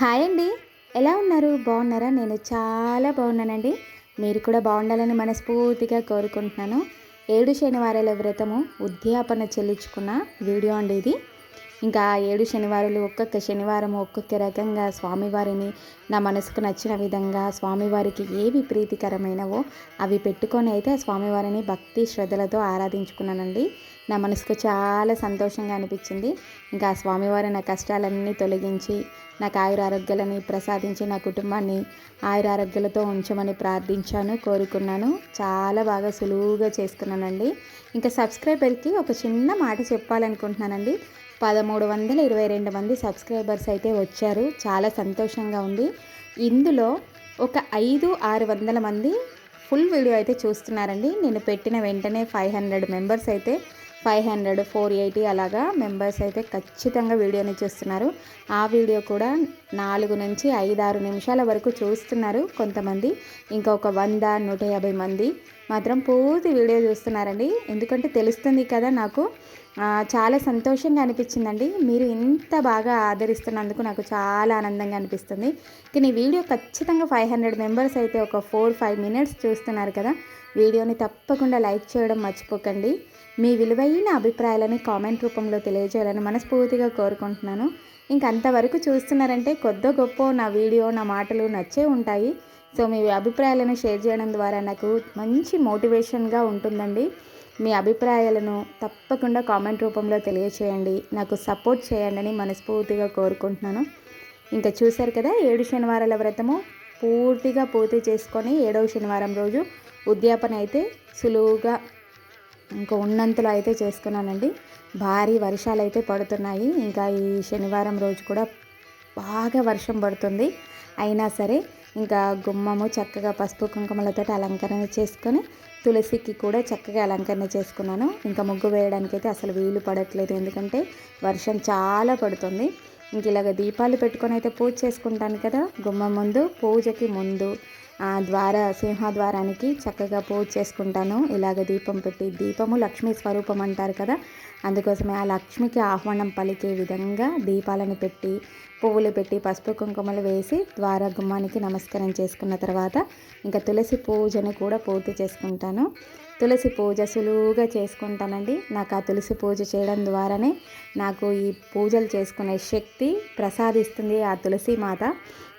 Hi అండి. ఎలా ఉన్నారు? బాగున్నారా? నేను చాలా బాగున్నానండి. మీరు కూడా బాగుండాలని మనస్ఫూర్తిగా కోరుకుంటున్నాను. ఏడు శనివారాల వ్రతము ఉద్యాపన చెల్లించుకున్న వీడియో అండి ఇది. ఇంకా ఏడు శనివారాలు ఒక్కొక్క శనివారం ఒక్కొక్క రకంగా స్వామివారిని నా మనసుకు నచ్చిన విధంగా స్వామివారికి ఏవి ప్రీతికరమైనవో అవి పెట్టుకొని అయితే స్వామివారిని భక్తి శ్రద్ధలతో ఆరాధించుకున్నానండి. నా మనసుకు చాలా సంతోషంగా అనిపించింది. ఇంకా స్వామివారి నా కష్టాలన్నీ తొలగించి నాకు ఆయుర ఆరోగ్యాలని ప్రసాదించి నా కుటుంబాన్ని ఆయుర ఆరోగ్యాలతో ఉంచమని ప్రార్థించాను కోరుకున్నాను. చాలా బాగా సులువుగా చేసుకున్నానండి. ఇంకా సబ్స్క్రైబర్కి ఒక చిన్న మాట చెప్పాలనుకుంటున్నానండి. పదమూడు వందల ఇరవై రెండు మంది సబ్స్క్రైబర్స్ అయితే వచ్చారు. చాలా సంతోషంగా ఉంది. ఇందులో ఒక ఐదు ఆరు వందల మంది ఫుల్ వీడియో అయితే చూస్తున్నారండి. నేను పెట్టిన వెంటనే ఫైవ్ హండ్రెడ్ మెంబర్స్ అయితే ఫైవ్ హండ్రెడ్ ఫోర్ ఎయిటీ అలాగా మెంబర్స్ అయితే ఖచ్చితంగా వీడియోని చూస్తున్నారు. ఆ వీడియో కూడా నాలుగు నుంచి ఐదు ఆరు నిమిషాల వరకు చూస్తున్నారు కొంతమంది. ఇంకా ఒక వంద నూట యాభై మంది మాత్రం పూర్తి వీడియో చూస్తున్నారండి. ఎందుకంటే తెలుస్తుంది కదా నాకు చాలా సంతోషంగా అనిపించిందండి. మీరు ఇంత బాగా ఆదరిస్తున్నందుకు నాకు చాలా ఆనందంగా అనిపిస్తుంది. కానీ వీడియో ఖచ్చితంగా ఫైవ్ హండ్రెడ్ మెంబర్స్ అయితే ఒక ఫోర్ ఫైవ్ మినిట్స్ చూస్తున్నారు కదా. వీడియోని తప్పకుండా లైక్ చేయడం మర్చిపోకండి. మీ విలువైన అభిప్రాయాలని కామెంట్ రూపంలో తెలియజేయాలని మనస్ఫూర్తిగా కోరుకుంటున్నాను. ఇంకంతవరకు చూస్తున్నారంటే కొద్ద గొప్ప నా వీడియో నా మాటలు నచ్చే ఉంటాయి. సో మీ అభిప్రాయాలను షేర్ చేయడం ద్వారా నాకు మంచి మోటివేషన్గా ఉంటుందండి. మీ అభిప్రాయాలను తప్పకుండా కామెంట్ రూపంలో తెలియచేయండి. నాకు సపోర్ట్ చేయండి అని మనస్ఫూర్తిగా కోరుకుంటున్నాను. ఇంకా చూశారు కదా ఏడు శనివారాల వ్రతము పూర్తిగా పూర్తి చేసుకొని ఏడవ శనివారం రోజు ఉద్యాపన అయితే సులువుగా ఇంకా ఉన్నంతలో అయితే చేసుకున్నానండి. భారీ వర్షాలు అయితే పడుతున్నాయి. ఇంకా ఈ శనివారం రోజు కూడా బాగా వర్షం పడుతుంది. అయినా సరే ఇంకా గుమ్మము చక్కగా పసుపు కుంకుమలతో అలంకరణ చేసుకొని తులసికి కూడా చక్కగా అలంకరణ చేసుకున్నాను. ఇంకా ముగ్గు వేయడానికి అయితే అసలు వీలు పడట్లేదు. ఎందుకంటే వర్షం చాలా పడుతుంది. ఇంక ఇలాగ దీపాలు పెట్టుకొని అయితే పూజ చేసుకుంటాను కదా గుమ్మం ముందు పూజకి ముందు. ద్వార సింహద్వారానికి చక్కగా పూజ చేసుకుంటాను. ఇలాగ దీపం పెట్టి దీపము లక్ష్మీ స్వరూపం అంటారు కదా. అందుకోసమే ఆ లక్ష్మికి ఆహ్వానం పలికే విధంగా దీపాలను పెట్టి పువ్వులు పెట్టి పసుపు కుంకుమలు వేసి ద్వార గుమ్మానికి నమస్కారం చేసుకున్న తర్వాత ఇంకా తులసి పూజను కూడా పూర్తి చేసుకుంటాను. తులసి పూజ సులువుగా చేసుకుంటానండి. నాకు ఆ తులసి పూజ చేయడం ద్వారానే నాకు ఈ పూజలు చేసుకునే శక్తి ప్రసాదిస్తుంది ఆ తులసి మాత.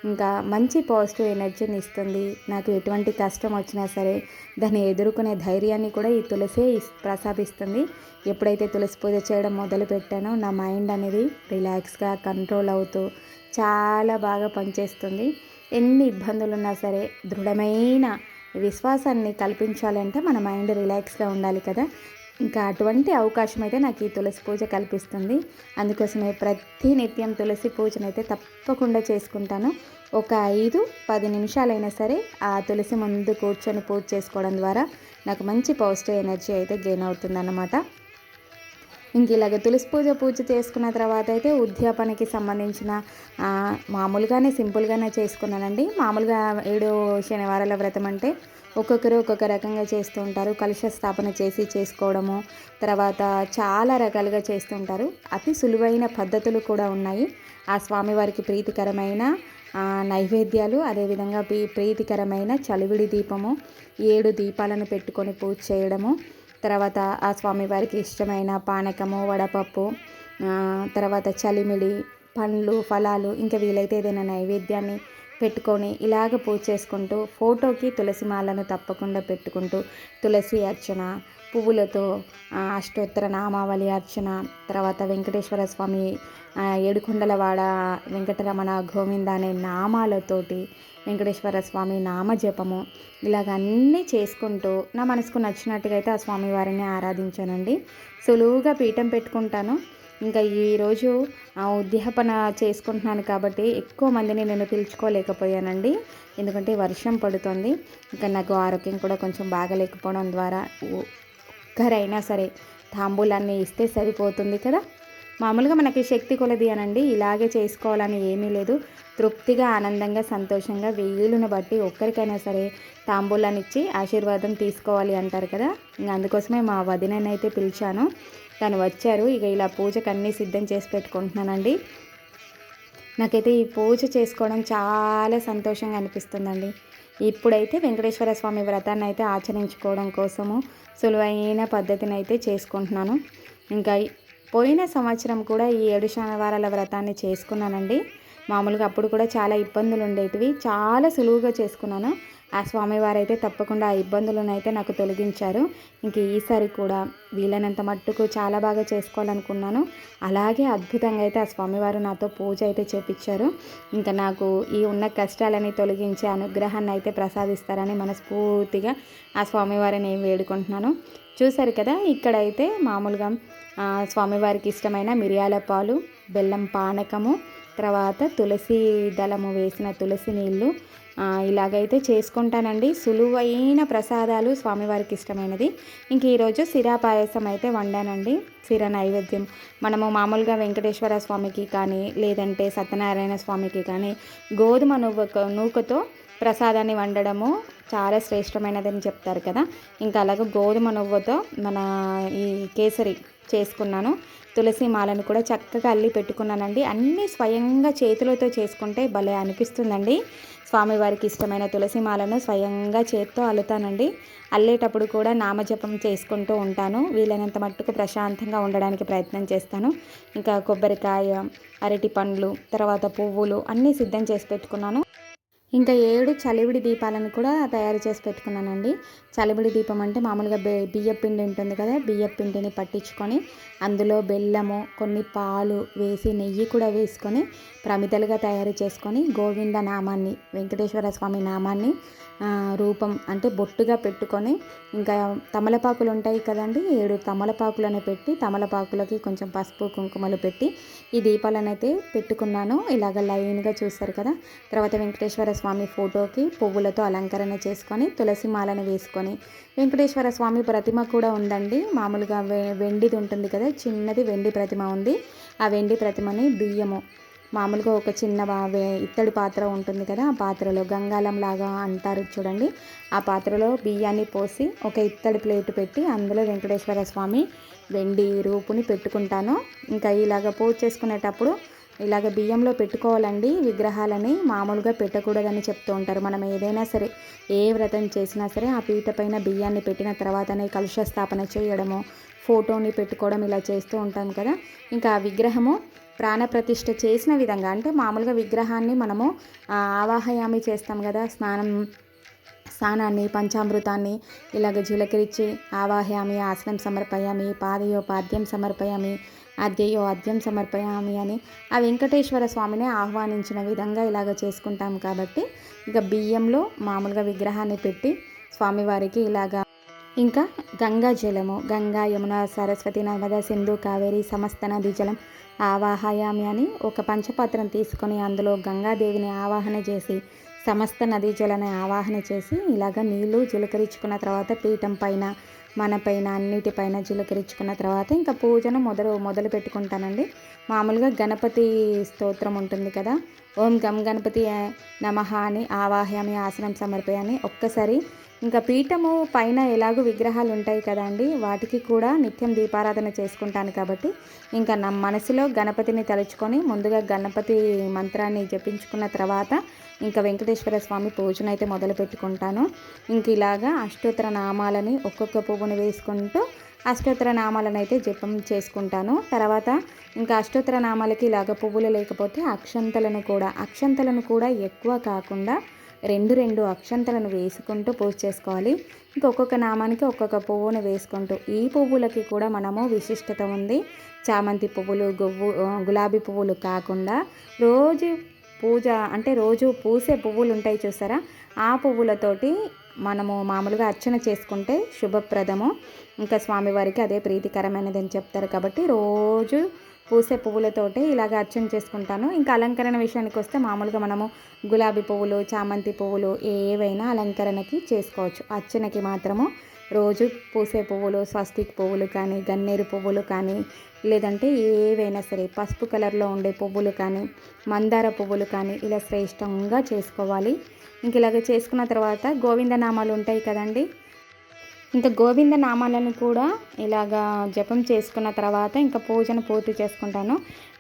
ఇంకా మంచి పాజిటివ్ ఎనర్జీని ఇస్తుంది. నాకు ఎటువంటి కష్టం వచ్చినా సరే దాన్ని ఎదుర్కొనే ధైర్యాన్ని కూడా ఈ తులసే ప్రసాదిస్తుంది. ఎప్పుడైతే తులసి పూజ చేయడం మొదలు పెట్టానో నా మైండ్ అనేది రిలాక్స్గా కంట్రోల్ అవుతూ చాలా బాగా పనిచేస్తుంది. ఎన్ని ఇబ్బందులు ఉన్నా సరే దృఢమైన విశ్వాసాన్ని కల్పించాలంటే మన మైండ్ రిలాక్స్గా ఉండాలి కదా. ఇంకా అటువంటి అవకాశం అయితే నాకు ఈ తులసి పూజ కల్పిస్తుంది. అందుకోసమే ప్రతి నిత్యం తులసి పూజనైతే తప్పకుండా చేసుకుంటాను. ఒక ఐదు పది నిమిషాలైనా సరే ఆ తులసి ముందు కూర్చొని పూజ చేసుకోవడం ద్వారా నాకు మంచి పాజిటివ్ ఎనర్జీ అయితే గెయిన్ అవుతుందన్నమాట. ఇంక ఇలాగ తులసి పూజ పూజ చేసుకున్న తర్వాత అయితే ఉద్యాపనకి సంబంధించిన మామూలుగానే సింపుల్గానే చేసుకున్నానండి. మామూలుగా ఏడు శనివారాల వ్రతం అంటే ఒక్కొక్కరు ఒక్కొక్క రకంగా చేస్తూ ఉంటారు. కలుష స్థాపన చేసి చేసుకోవడము తర్వాత చాలా రకాలుగా చేస్తుంటారు అతి సులువైన పద్ధతులు కూడా ఉన్నాయి. ఆ స్వామివారికి ప్రీతికరమైన నైవేద్యాలు అదేవిధంగా ప్రీతికరమైన చలివిడి దీపము ఏడు దీపాలను పెట్టుకొని పూజ చేయడము తర్వాత ఆ స్వామివారికి ఇష్టమైన పానకము వడపప్పు తర్వాత చలిమిడి పండ్లు ఫలాలు ఇంకా వీలైతే ఏదైనా నైవేద్యాన్ని పెట్టుకొని ఇలాగ పూజ చేసుకుంటూ ఫోటోకి తులసి మాలను తప్పకుండా పెట్టుకుంటూ తులసి అర్చన పువ్వులతో అష్టోత్తర నామావళి అర్చన తర్వాత వెంకటేశ్వర స్వామి ఏడుకొండలవాడ వెంకటరమణ గోవింద అనే నామాలతోటి వెంకటేశ్వర స్వామి నామజపము. ఇలాగ అన్నీ చేసుకుంటూ నా మనసుకు నచ్చినట్టుగా అయితే ఆ స్వామివారిని ఆరాధించానండి. సులువుగా పీఠం పెట్టుకుంటాను. ఇంకా ఈరోజు ఉద్యాపన చేసుకుంటున్నాను కాబట్టి ఎక్కువ మందిని నేను పిలుచుకోలేకపోయానండి. ఎందుకంటే వర్షం పడుతుంది. ఇంకా నాకు ఆరోగ్యం కూడా కొంచెం బాగలేకపోవడం ద్వారా ఒక్కరైనా సరే తాంబూలాన్ని ఇస్తే సరిపోతుంది కదా? మామూలుగా మనకి శక్తి కొలది అనండి. ఇలాగే చేసుకోవాలని ఏమీ లేదు. తృప్తిగా ఆనందంగా సంతోషంగా వీలును బట్టి ఒక్కరికైనా సరే తాంబూలాన్ని ఇచ్చి ఆశీర్వాదం తీసుకోవాలి అంటారు కదా? ఇంకా అందుకోసమే మా వదినైతే పిలిచాను. తను వచ్చారు. ఇక ఇలా పూజకు అన్నీ సిద్ధం చేసి పెట్టుకుంటున్నానండి. నాకైతే ఈ పూజ చేసుకోవడం చాలా సంతోషంగా అనిపిస్తుందండి. ఇప్పుడైతే వెంకటేశ్వర స్వామి వ్రతాన్ని అయితే ఆచరించుకోవడం కోసము సులువైన పద్ధతిని అయితే చేసుకుంటున్నాను. ఇంకా పోయిన సంవత్సరం కూడా ఈ ఏడు శనివారాల వ్రతాన్ని చేసుకున్నానండి. మామూలుగా అప్పుడు కూడా చాలా ఇబ్బందులు ఉండేటివి. చాలా సులువుగా చేసుకున్నాను. ఆ స్వామివారు అయితే తప్పకుండా ఆ ఇబ్బందులను అయితే నాకు తొలగించారు. ఇంక ఈసారి కూడా వీలైనంత మట్టుకు చాలా బాగా చేసుకోవాలనుకున్నాను. అలాగే అద్భుతంగా అయితే ఆ స్వామివారు నాతో పూజ అయితే చేపించారు ఇంకా నాకు ఈ ఉన్న కష్టాలని తొలగించే అనుగ్రహాన్ని అయితే ప్రసాదిస్తారని మనస్ఫూర్తిగా ఆ స్వామివారిని వేడుకుంటున్నాను. చూసారు కదా ఇక్కడైతే మామూలుగా స్వామివారికి ఇష్టమైన మిరియాల పాలు బెల్లం పానకము తర్వాత తులసి దళము వేసిన తులసి నీళ్ళు ఇలాగైతే చేసుకుంటానండి. సులువైన ప్రసాదాలు స్వామివారికి ఇష్టమైనది. ఇంక ఈరోజు సిరా పాయసం అయితే వండానండి. సిర నైవేద్యం. మనము మామూలుగా వెంకటేశ్వర స్వామికి కానీ లేదంటే సత్యనారాయణ స్వామికి కానీ గోధుమ నువ్వు నూకతో ప్రసాదాన్ని వండడము చాలా శ్రేష్టమైనదని చెప్తారు కదా. ఇంకా అలాగే గోధుమ నువ్వుతో మన ఈ కేసరి చేసుకున్నాను. తులసి మాలను కూడా చక్కగా అల్లి పెట్టుకున్నానండి. అన్నీ స్వయంగా చేతులతో చేసుకుంటే భలే అనిపిస్తుందండి. స్వామివారికి ఇష్టమైన తులసిమాలను స్వయంగా చేత్తో అల్లుతానండి. అల్లేటప్పుడు కూడా నామజపం చేసుకుంటూ ఉంటాను. వీలైనంత మట్టుకు ప్రశాంతంగా ఉండడానికి ప్రయత్నం చేస్తాను. ఇంకా కొబ్బరికాయ అరటి పండ్లు తర్వాత పువ్వులు అన్నీ సిద్ధం చేసి పెట్టుకున్నాను. ఇంకా ఏడు చలివిడి దీపాలను కూడా తయారు చేసి పెట్టుకున్నానండి. చలివిడి దీపం అంటే మామూలుగా బె బియ్య పిండి ఉంటుంది కదా బియ్య పిండిని పట్టించుకొని అందులో బెల్లము కొన్ని పాలు వేసి నెయ్యి కూడా వేసుకొని ప్రమిదలుగా తయారు చేసుకొని గోవింద నామాన్ని వెంకటేశ్వర స్వామి నామాన్ని రూపం అంటే బొట్టుగా పెట్టుకొని ఇంకా తమలపాకులు ఉంటాయి కదండి ఏడు తమలపాకులను పెట్టి తమలపాకులకి కొంచెం పసుపు కుంకుమలు పెట్టి ఈ దీపాలను అయితే పెట్టుకున్నాను. ఇలాగ లైన్గా చూస్తారు కదా తర్వాత వెంకటేశ్వర స్వామి ఫోటోకి పువ్వులతో అలంకరణ చేసుకొని తులసి మాలను వేసుకొని వెంకటేశ్వర స్వామి ప్రతిమ కూడా ఉందండి. మామూలుగా వెండిది ఉంటుంది కదా చిన్నది వెండి ప్రతిమ ఉంది. ఆ వెండి ప్రతిమని బియ్యము మామూలుగా ఒక చిన్న ఇత్తడి పాత్ర ఉంటుంది కదా ఆ పాత్రలో గంగాలం లాగా అంటారు చూడండి. ఆ పాత్రలో బియ్యాన్ని పోసి ఒక ఇత్తడి ప్లేట్ పెట్టి అందులో వెంకటేశ్వర స్వామి వెండి రూపుని పెట్టుకుంటాను. ఇంకా ఇలాగ పూజ చేసుకునేటప్పుడు ఇలాగ బియ్యంలో పెట్టుకోవాలండి. విగ్రహాలని మామూలుగా పెట్టకూడదని చెప్తూ ఉంటారు. మనం ఏదైనా సరే ఏ వ్రతం చేసినా సరే ఆ పీట పైన బియ్యాన్ని పెట్టిన తర్వాతనే కలుష స్థాపన చేయడము ఫోటోని పెట్టుకోవడం ఇలా చేస్తూ ఉంటాం కదా. ఇంకా ఆ విగ్రహము ప్రాణప్రతిష్ఠ చేసిన విధంగా అంటే మామూలుగా విగ్రహాన్ని మనము ఆవాహయామి చేస్తాం కదా. స్నానం స్నానాన్ని పంచామృతాన్ని ఇలాగ జీలకరించి ఆవాహయామి ఆసనం సమర్పయామి పాదయోపాద్యం సమర్పయామి అద్యయో అద్యం సమర్పయామి అని ఆ వెంకటేశ్వర స్వామిని ఆహ్వానించిన విధంగా ఇలాగ చేసుకుంటాం కాబట్టి ఇక బియ్యంలో మామూలుగా విగ్రహాన్ని పెట్టి స్వామివారికి ఇలాగా ఇంకా గంగా జలము గంగా యమున సరస్వతి నర్మద సింధు కావేరి సమస్త నది జలం ఆవాహయామి అని ఒక పంచపాత్రం తీసుకొని అందులో గంగాదేవిని ఆవాహన చేసి సమస్త నదీ జలని ఆవాహన చేసి ఇలాగ నీళ్ళు జిలకరించుకున్న తర్వాత పీఠం పైన మన పైన అన్నిటిపైన జీలకరించుకున్న తర్వాత ఇంకా పూజను మొదలు మొదలు పెట్టుకుంటానండి. మామూలుగా గణపతి స్తోత్రం ఉంటుంది కదా. ఓం గం గణపతి నమః అని ఆవాహ్యామి ఆసనం సమర్పయాని ఒక్కసారి ఇంకా పీఠము పైన ఎలాగో విగ్రహాలు ఉంటాయి కదండి వాటికి కూడా నిత్యం దీపారాధన చేసుకుంటాను కాబట్టి ఇంకా నా మనసులో గణపతిని తలుచుకొని ముందుగా గణపతి మంత్రాన్ని జపించుకున్న తర్వాత ఇంకా వెంకటేశ్వర స్వామి పూజను అయితే మొదలు పెట్టుకుంటాను. ఇంక ఇలాగా అష్టోత్తర నామాలని ఒక్కొక్క పువ్వును వేసుకుంటూ అష్టోత్తర నామాలను అయితే జపం చేసుకుంటాను. తర్వాత ఇంకా అష్టోత్తర నామాలకి ఇలాగ పువ్వులు లేకపోతే అక్షంతలను కూడా అక్షంతలను కూడా ఎక్కువ కాకుండా రెండు రెండు అక్షంతలను వేసుకుంటూ పూజ చేసుకోవాలి. ఇంకొక నామానికి ఒక్కొక్క పువ్వును వేసుకుంటూ ఈ పువ్వులకి కూడా మనము విశిష్టత ఉంది. చామంతి పువ్వులు గువ్వు గులాబీ పువ్వులు కాకుండా రోజు పూజ అంటే రోజు పూసే పువ్వులు ఉంటాయి చూసారా? ఆ పువ్వులతోటి మనము మామూలుగా అర్చన చేసుకుంటే శుభప్రదము. ఇంకా స్వామివారికి అదే ప్రీతికరమైనది అని చెప్తారు కాబట్టి రోజు పూసే పువ్వులతోటి ఇలాగ అర్చన చేసుకుంటాను. ఇంకా అలంకరణ విషయానికి వస్తే మామూలుగా మనము గులాబీ పువ్వులు చామంతి పువ్వులు ఏవైనా అలంకరణకి చేసుకోవచ్చు. అర్చనకి మాత్రము రోజు పూసే పువ్వులు స్వస్తిక్ పువ్వులు కానీ గన్నేరు పువ్వులు కానీ లేదంటే ఏవైనా సరే పసుపు కలర్లో ఉండే పువ్వులు కానీ మందార పువ్వులు కానీ ఇలా శ్రేష్టంగా చేసుకోవాలి. ఇంక ఇలాగ చేసుకున్న తర్వాత గోవిందనామాలు ఉంటాయి కదండి ఇంకా గోవింద నామాలను కూడా ఇలాగా జపం చేసుకున్న తర్వాత ఇంకా పూజను పూర్తి చేసుకుంటాను.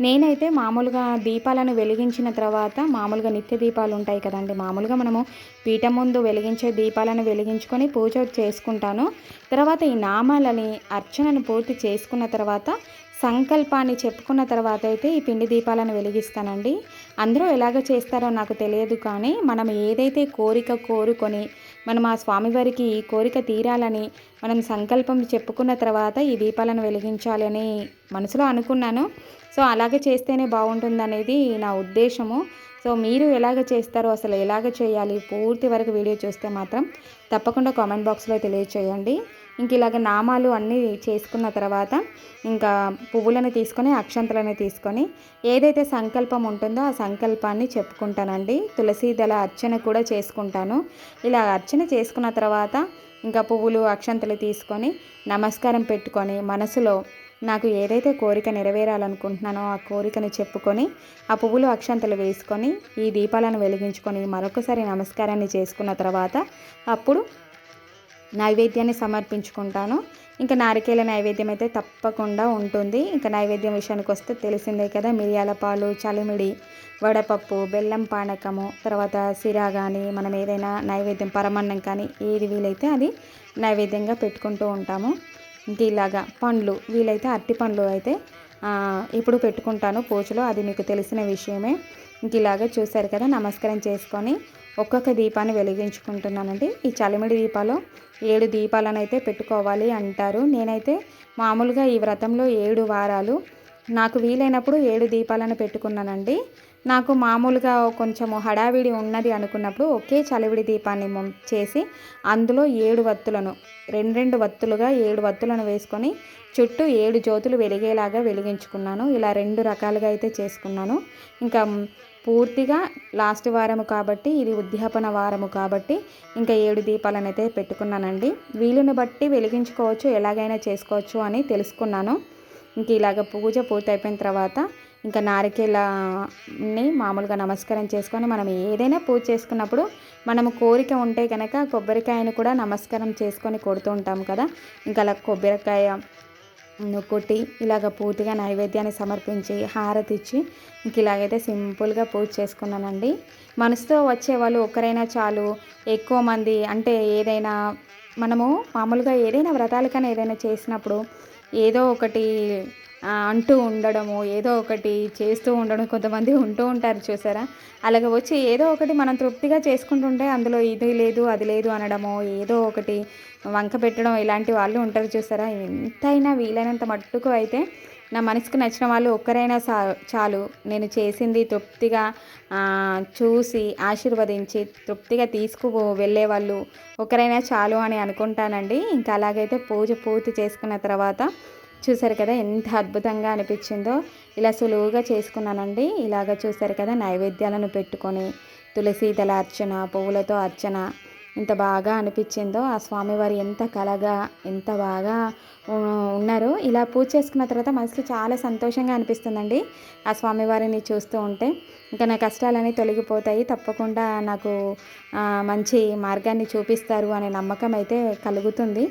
నేనైతే మామూలుగా దీపాలను వెలిగించిన తర్వాత మామూలుగా నిత్య దీపాలు ఉంటాయి కదండి. మామూలుగా మనము పీఠం ముందు వెలిగించే దీపాలను వెలిగించుకొని పూజ చేసుకుంటాను. తర్వాత ఈ నామాలని అర్చనను పూర్తి చేసుకున్న తర్వాత సంకల్పాన్ని చెప్పుకున్న తర్వాత అయితే ఈ పిండి దీపాలను వెలిగిస్తానండి. అందరూ ఎలాగ చేస్తారో నాకు తెలియదు కానీ మనం ఏదైతే కోరిక కోరుకొని మనం ఆ స్వామివారికి ఈ కోరిక తీరాలని మనం సంకల్పం చెప్పుకున్న తర్వాత ఈ దీపాలను వెలిగించాలి అని మనసులో అనుకున్నాను. సో అలాగే చేస్తేనే బాగుంటుందనేది నా ఉద్దేశము. సో మీరు ఎలాగ చేస్తారో అసలు ఎలాగ చేయాలి పూర్తి వరకు వీడియో చూస్తే మాత్రం తప్పకుండా కామెంట్ బాక్స్లో తెలియచేయండి. ఇంక ఇలాగ నామాలు అన్నీ చేసుకున్న తర్వాత ఇంకా పువ్వులను తీసుకొని అక్షంతలను తీసుకొని ఏదైతే సంకల్పం ఉంటుందో ఆ సంకల్పాన్ని చెప్పుకుంటానండి. తులసి దళ అర్చన కూడా చేసుకుంటాను. ఇలా అర్చన చేసుకున్న తర్వాత ఇంకా పువ్వులు అక్షంతలు తీసుకొని నమస్కారం పెట్టుకొని మనసులో నాకు ఏదైతే కోరిక నెరవేరాలనుకుంటున్నానో ఆ కోరికను చెప్పుకొని ఆ పువ్వులు అక్షంతలు వేసుకొని ఈ దీపాలను వెలిగించుకొని మరొకసారి నమస్కారాన్ని చేసుకున్న తర్వాత అప్పుడు నైవేద్యాన్ని సమర్పించుకుంటాను. ఇంకా నారికేల నైవేద్యం అయితే తప్పకుండా ఉంటుంది. ఇంకా నైవేద్యం విషయానికి వస్తే తెలిసిందే కదా మిరియాల పాలు చలిమిడి వడపప్పు బెల్లం పానకము తర్వాత సిరా కానీ మనం ఏదైనా నైవేద్యం పరమన్నం కానీ ఏది వీలైతే అది నైవేద్యంగా పెట్టుకుంటూ ఉంటాము. ఇంక ఇలాగా పండ్లు వీలైతే అరటి పండ్లు అయితే ఇప్పుడు పెట్టుకుంటాను పూజలో అది మీకు తెలిసిన విషయమే. ఇంక ఇలాగా చూశారు కదా నమస్కారం చేసుకొని ఒక్కొక్క దీపాన్ని వెలిగించుకుంటున్నానండి. ఈ చలిమిడి దీపాలు ఏడు దీపాలను అయితే పెట్టుకోవాలి అంటారు. నేనైతే మామూలుగా ఈ వ్రతంలో ఏడు వారాలు. నాకు వీలైనప్పుడు ఏడు దీపాలను పెట్టుకున్నానండి. నాకు మామూలుగా కొంచెము హడావిడి ఉన్నది అనుకున్నప్పుడు ఒకే చలివిడి దీపాన్ని చేసి అందులో ఏడు వత్తులను రెండు రెండు వత్తులుగా ఏడు వత్తులను వేసుకొని చుట్టూ ఏడు జ్యోతులు వెలిగేలాగా వెలిగించుకున్నాను. ఇలా రెండు రకాలుగా అయితే చేసుకున్నాను. ఇంకా పూర్తిగా లాస్ట్ వారము కాబట్టి ఇది ఉద్యాపన వారము కాబట్టి ఇంకా ఏడు దీపాలను అయితే పెట్టుకున్నానండి. వీలుని బట్టి వెలిగించుకోవచ్చు ఎలాగైనా చేసుకోవచ్చు అని తెలుసుకున్నాను. ఇంక ఇలాగ పూజ పూర్తయిపోయిన తర్వాత ఇంకా నారికేళ్ళని మామూలుగా నమస్కారం చేసుకొని మనం ఏదైనా పూజ చేసుకున్నప్పుడు మనము కోరిక ఉంటే కనుక కొబ్బరికాయను కూడా నమస్కారం చేసుకొని కొడుతూ ఉంటాం కదా. ఇంకా అలా కొబ్బరికాయ కొట్టి ఇలాగ పూర్తిగా నైవేద్యాన్ని సమర్పించి హారతి ఇచ్చి ఇంక ఇలాగైతే సింపుల్గా పూజ చేసుకున్నానండి. మనసుతో వచ్చే వాళ్ళు ఒకరైనా చాలు ఎక్కువ మంది అంటే ఏదైనా మనము మామూలుగా ఏదైనా వ్రతాలకైనా ఏదైనా చేసినప్పుడు ఏదో ఒకటి అంటూ ఉండడము ఏదో ఒకటి చేస్తూ ఉండడం కొంతమంది ఉంటూ ఉంటారు చూసారా? అలాగే వచ్చి ఏదో ఒకటి మనం తృప్తిగా చేసుకుంటుంటే అందులో ఇది లేదు అది లేదు అనడము ఏదో ఒకటి వంక పెట్టడం ఇలాంటి వాళ్ళు ఉంటారు చూసారా? ఎంతైనా వీలైనంత మట్టుకు అయితే నా మనసుకు నచ్చిన వాళ్ళు ఒక్కరైనా చాలు. నేను చేసింది తృప్తిగా చూసి ఆశీర్వదించి తృప్తిగా తీసుకు వెళ్ళే వాళ్ళు ఒకరైనా చాలు అని అనుకుంటానండి. ఇంకా అలాగైతే పూజ పూర్తి చేసుకున్న తర్వాత చూసారు కదా ఎంత అద్భుతంగా అనిపించిందో. ఇలా సులువుగా చేసుకున్నానండి. ఇలాగ చూసారు కదా నైవేద్యాలను పెట్టుకొని తులసి దళ అర్చన పువ్వులతో అర్చన ఎంత బాగా అనిపించిందో. ఆ స్వామివారు ఎంత కలగా ఎంత బాగా ఉన్నారు. ఇలా పూజ చేసుకున్న తర్వాత మనసుకి చాలా సంతోషంగా అనిపిస్తుందండి. ఆ స్వామివారిని చూస్తూ ఉంటే ఇంకా నా కష్టాలన్నీ తొలగిపోతాయి. తప్పకుండా నాకు మంచి మార్గాన్ని చూపిస్తారు అనే నమ్మకం అయితే కలుగుతుంది.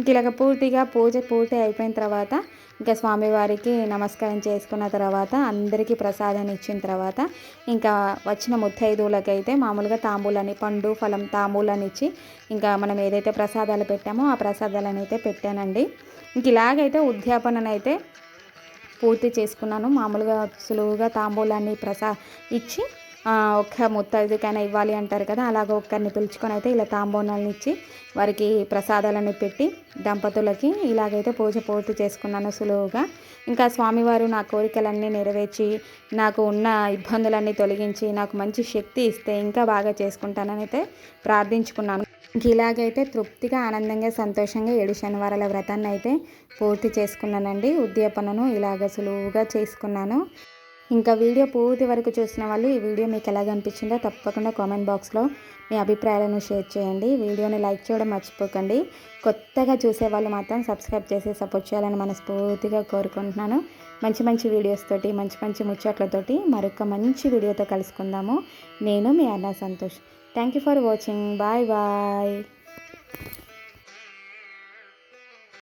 ఇలాగ పూర్తిగా పూజ పూర్తి అయిపోయిన తర్వాత ఇంకా స్వామివారికి నమస్కారం చేసుకున్న తర్వాత అందరికీ ప్రసాదాన్ని ఇచ్చిన తర్వాత ఇంకా వచ్చిన ముత్తైదువులకైతే మామూలుగా తాంబూలని పండు ఫలం తాంబూలని ఇచ్చి ఇంకా మనం ఏదైతే ప్రసాదాలు పెట్టామో ఆ ప్రసాదాలను అయితే పెట్టానండి. ఇంక ఇలాగైతే ఉద్యాపననైతే పూర్తి చేసుకున్నాను. మామూలుగా సులువుగా తాంబూలాన్ని ప్రసా ఇచ్చి ఒక్క ముత్తైదుకైనా ఇవ్వాలి అంటారు కదా అలాగ ఒక్కరిని పిలుచుకొని అయితే ఇలా తాంబూలాలను ఇచ్చి వారికి ప్రసాదాలను పెట్టి దంపతులకి ఇలాగైతే పూజ పూర్తి చేసుకున్నాను సులువుగా. ఇంకా స్వామివారు నా కోరికలన్నీ నెరవేర్చి నాకు ఉన్న ఇబ్బందులన్నీ తొలగించి నాకు మంచి శక్తి ఇస్తే ఇంకా బాగా చేసుకుంటానని అయితే ప్రార్థించుకున్నాను. ఇలాగైతే తృప్తిగా ఆనందంగా సంతోషంగా ఏడు శనివారాల వ్రతాన్ని అయితే పూర్తి చేసుకున్నానండి. ఉద్యాపనను ఇలాగ సులువుగా చేసుకున్నాను. ఇంకా వీడియో పూర్తి వరకు చూసిన వాళ్ళు ఈ వీడియో మీకు ఎలాగ అనిపించిందో తప్పకుండా కామెంట్ బాక్స్లో మీ అభిప్రాయాలను షేర్ చేయండి. వీడియోని లైక్ చేయడం మర్చిపోకండి. కొత్తగా చూసే వాళ్ళు మాత్రం సబ్స్క్రైబ్ చేసి సపోర్ట్ చేయాలని మనస్ఫూర్తిగా కోరుకుంటున్నాను. మంచి మంచి వీడియోస్ తోటి మంచి మంచి ముచ్చట్లతోటి మరొక మంచి వీడియోతో కలుసుకుందాము. నేను మీ అన్న Santosh. Thank you for watching bye bye